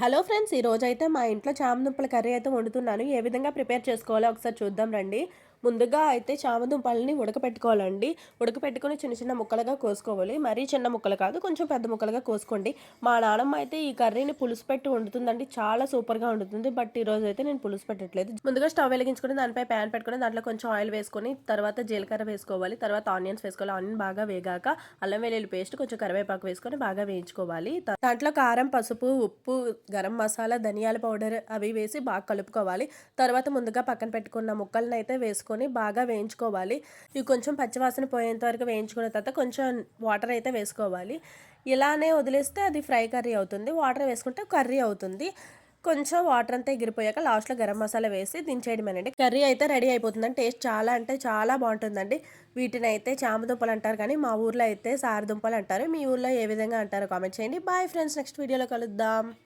Hello friends ఈ అయితే మా ఇంట్లో చామదుంపల కర్రీ అయితే వండుతున్నాను. ఏ విధంగా ప్రిపేర్ చేసుకోవాలో ఒకసారి చూద్దాం రండి. ముందుగా అయితే చామదుంపల్ని ఉడకపెట్టుకోవాలండి. ఉడకపెట్టుకొని చిన్న చిన్న ముక్కలుగా కోసుకోవాలి. మరీ చిన్న ముక్కలు కాదు కొంచెం పెద్ద ముక్కలుగా కోసుకోండి. మా నాన్నమ్మ అయితే ఈ కర్రీని పులుసు పెట్టి వండుతుందండి. చాలా సూపర్గా వండుతుంది. బట్ ఈరోజు అయితే నేను పులుసు పెట్టట్లేదు. ముందుగా స్టవ్ వెలిగించుకొని దానిపై ప్యాన్ పెట్టుకొని దాంట్లో కొంచెం ఆయిల్ వేసుకొని తర్వాత జీలకర్ర వేసుకోవాలి. తర్వాత ఆనియన్స్ వేసుకోవాలి. ఆనియన్ బాగా వేగాక అల్లం వెల్లుల్లి పేస్ట్ కొంచెం కరివేపాకు వేసుకొని బాగా వేయించుకోవాలి. దాంట్లో కారం పసుపు ఉప్పు గరం మసాలా ధనియాల పౌడర్ అవి వేసి బాగా కలుపుకోవాలి. తర్వాత ముందుగా పక్కన పెట్టుకున్న ముక్కలను అయితే వేసుకొని బాగా వేయించుకోవాలి. ఇవి కొంచెం పచ్చివాసన పోయేంత వరకు వేయించుకున్న తర్వాత కొంచెం వాటర్ అయితే వేసుకోవాలి. ఇలానే వదిలేస్తే అది ఫ్రై కర్రీ అవుతుంది. వాటర్ వేసుకుంటే కర్రీ అవుతుంది. కొంచెం వాటర్ అంతా ఎగిరిపోయాక లాస్ట్లో గరం మసాలా వేసి దించేయడమేనండి. కర్రీ అయితే రెడీ అయిపోతుందండి. టేస్ట్ చాలా అంటే చాలా బాగుంటుందండి. వీటిని అయితే చామదుంపలు అంటారు కానీ మా ఊర్లో అయితే సారదుంపలు అంటారు. మీ ఊర్లో ఏ విధంగా అంటారో కామెంట్ చేయండి. బాయ్ ఫ్రెండ్స్ నెక్స్ట్ వీడియోలో కలుద్దాం.